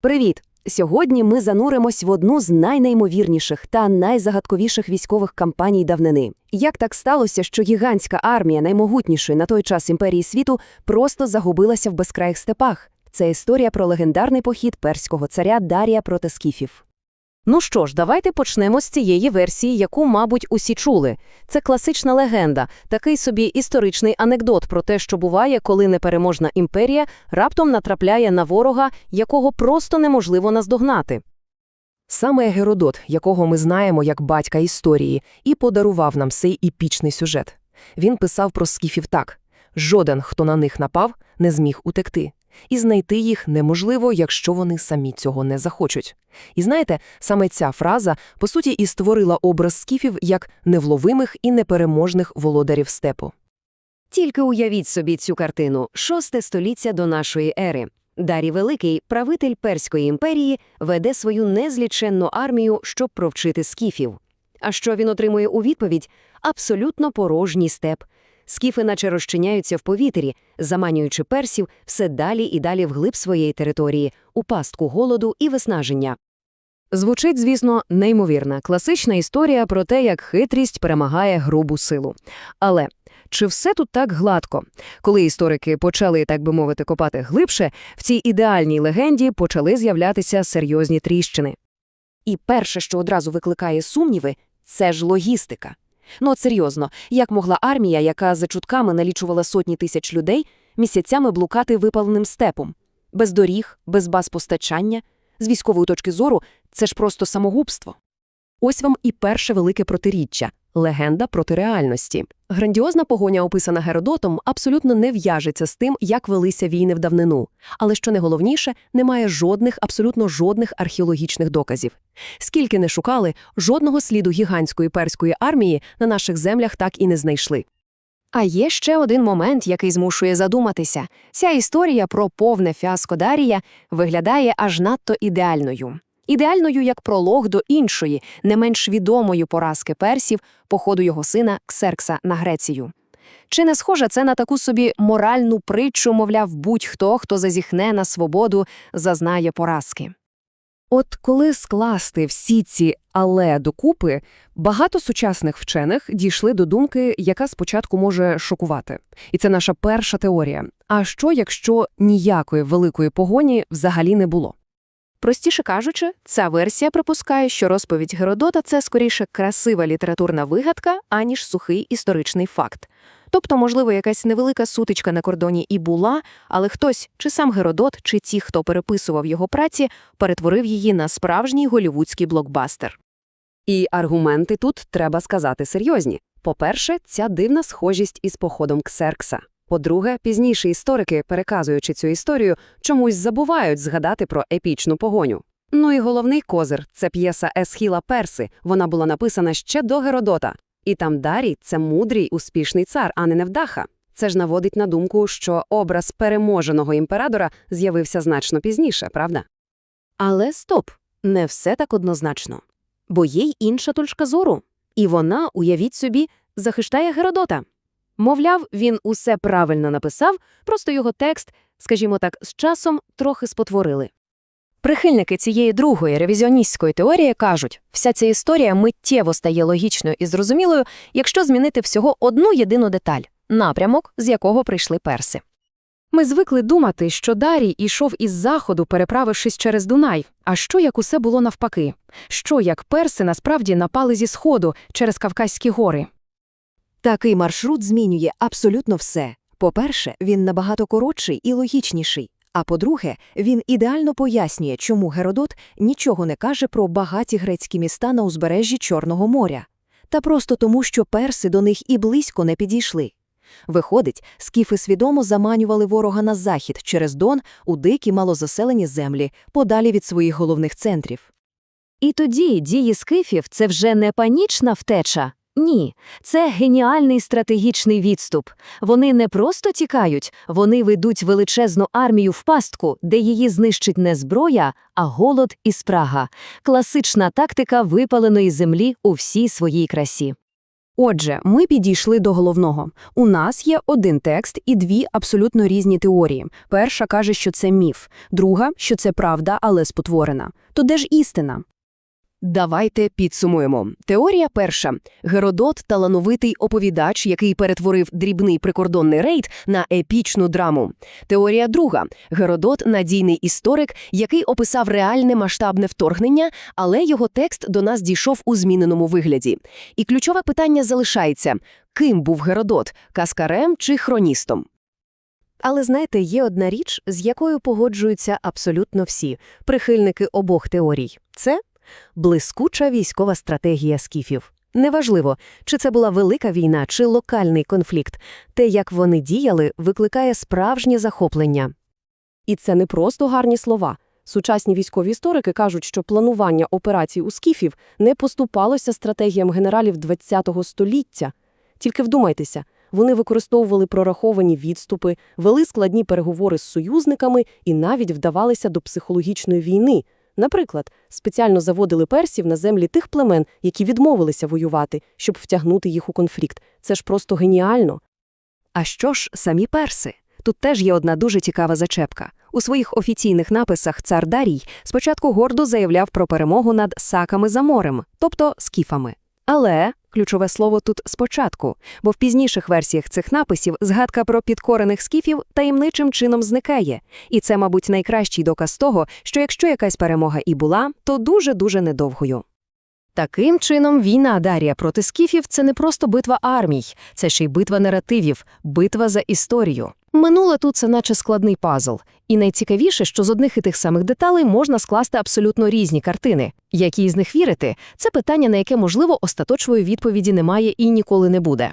Привіт! Сьогодні ми зануримось в одну з найнеймовірніших та найзагадковіших військових кампаній давнини. Як так сталося, що гігантська армія наймогутнішої на той час імперії світу просто загубилася в безкраїх степах? Це історія про легендарний похід перського царя Дарія проти скіфів. Ну що ж, давайте почнемо з цієї версії, яку, мабуть, усі чули. Це класична легенда, такий собі історичний анекдот про те, що буває, коли непереможна імперія раптом натрапляє на ворога, якого просто неможливо наздогнати. Саме Геродот, якого ми знаємо як батька історії, і подарував нам цей епічний сюжет. Він писав про скіфів так: жоден, хто на них напав, не зміг утекти. І знайти їх неможливо, якщо вони самі цього не захочуть. І знаєте, саме ця фраза, по суті, і створила образ скіфів як невловимих і непереможних володарів степу. Тільки уявіть собі цю картину шосте століття до нашої ери. Дарій Великий, правитель Перської імперії, веде свою незліченну армію, щоб провчити скіфів. А що він отримує у відповідь? Абсолютно порожній степ. Скіфи наче розчиняються в повітрі, заманюючи персів все далі і далі вглиб своєї території, у пастку голоду і виснаження. Звучить, звісно, неймовірна, класична історія про те, як хитрість перемагає грубу силу. Але чи все тут так гладко? Коли історики почали, так би мовити, копати глибше, в цій ідеальній легенді почали з'являтися серйозні тріщини. І перше, що одразу викликає сумніви, це ж логістика. Ну от серйозно, як могла армія, яка за чутками налічувала сотні тисяч людей, місяцями блукати випаленим степом? Без доріг, без баз постачання? З військової точки зору це ж просто самогубство. Ось вам і перше велике протиріччя – легенда проти реальності. Грандіозна погоня, описана Геродотом, абсолютно не в'яжеться з тим, як велися війни в давнину. Але, що найголовніше, немає жодних, абсолютно жодних археологічних доказів. Скільки не шукали, жодного сліду гігантської перської армії на наших землях так і не знайшли. А є ще один момент, який змушує задуматися. Ця історія про повне фіаско Дарія виглядає аж надто ідеальною. Ідеальною як пролог до іншої, не менш відомої поразки персів, походу його сина Ксеркса на Грецію. Чи не схоже це на таку собі моральну притчу, мовляв, будь-хто, хто зазіхне на свободу, зазнає поразки? От коли скласти всі ці але докупи, багато сучасних вчених дійшли до думки, яка спочатку може шокувати. І це наша перша теорія. А що, якщо ніякої великої погоні взагалі не було? Простіше кажучи, ця версія припускає, що розповідь Геродота це скоріше красива літературна вигадка, аніж сухий історичний факт. Тобто, можливо, якась невелика сутичка на кордоні і була, але хтось, чи сам Геродот, чи ті, хто переписував його праці, перетворив її на справжній голівудський блокбастер. І аргументи тут треба сказати серйозні. По-перше, ця дивна схожість із походом Ксеркса. По-друге, пізніші історики, переказуючи цю історію, чомусь забувають згадати про епічну погоню. Ну і головний козир це п'єса Есхіла Перси. Вона була написана ще до Геродота. І там Дарій це мудрий, успішний цар, а не невдаха. Це ж наводить на думку, що образ переможеного імператора з'явився значно пізніше, правда? Але стоп, не все так однозначно. Бо є й інша точка зору. І вона, уявіть собі, захищає Геродота. Мовляв, він усе правильно написав, просто його текст, скажімо так, з часом трохи спотворили. Прихильники цієї другої ревізіоністської теорії кажуть, вся ця історія миттєво стає логічною і зрозумілою, якщо змінити всього одну єдину деталь напрямок, з якого прийшли перси. Ми звикли думати, що Дарій ішов із заходу, переправившись через Дунай. А що як усе було навпаки? Що як перси насправді напали зі сходу через Кавказькі гори? Такий маршрут змінює абсолютно все. По-перше, він набагато коротший і логічніший. А по-друге, він ідеально пояснює, чому Геродот нічого не каже про багаті грецькі міста на узбережжі Чорного моря. Та просто тому, що перси до них і близько не підійшли. Виходить, скіфи свідомо заманювали ворога на захід через Дон у дикі малозаселені землі, подалі від своїх головних центрів. І тоді дії скифів це вже не панічна втеча, ні, це геніальний стратегічний відступ. Вони не просто тікають, вони ведуть величезну армію в пастку, де її знищить не зброя, а голод і спрага. Класична тактика випаленої землі у всій своїй красі. Отже, ми підійшли до головного. У нас є один текст і дві абсолютно різні теорії. Перша каже, що це міф, друга, що це правда, але спотворена. То де ж істина? Давайте підсумуємо. Теорія перша. Геродот – талановитий оповідач, який перетворив дрібний прикордонний рейд на епічну драму. Теорія друга. Геродот – надійний історик, який описав реальне масштабне вторгнення, але його текст до нас дійшов у зміненому вигляді. І ключове питання залишається – ким був Геродот – каскарем чи хроністом? Але знаєте, є одна річ, з якою погоджуються абсолютно всі прихильники обох теорій. Це блискуча військова стратегія скіфів. Неважливо, чи це була велика війна, чи локальний конфлікт. Те, як вони діяли, викликає справжнє захоплення. І це не просто гарні слова. Сучасні військові історики кажуть, що планування операцій у скіфів не поступалося стратегіям генералів ХХ століття. Тільки вдумайтеся, вони використовували прораховані відступи, вели складні переговори з союзниками і навіть вдавалися до психологічної війни. Наприклад, спеціально заводили персів на землі тих племен, які відмовилися воювати, щоб втягнути їх у конфлікт. Це ж просто геніально. А що ж самі перси? Тут теж є одна дуже цікава зачепка. У своїх офіційних написах цар Дарій спочатку гордо заявляв про перемогу над саками за морем, тобто скіфами. Але ключове слово тут спочатку, бо в пізніших версіях цих написів згадка про підкорених скіфів таємничим чином зникає. І це, мабуть, найкращий доказ того, що якщо якась перемога і була, то дуже-дуже недовгою. Таким чином, війна Дарія проти скіфів – це не просто битва армій, це ще й битва наративів, битва за історію. Минуле тут це наче складний пазл. І найцікавіше, що з одних і тих самих деталей можна скласти абсолютно різні картини. Які з них вірити – це питання, на яке, можливо, остаточної відповіді немає і ніколи не буде.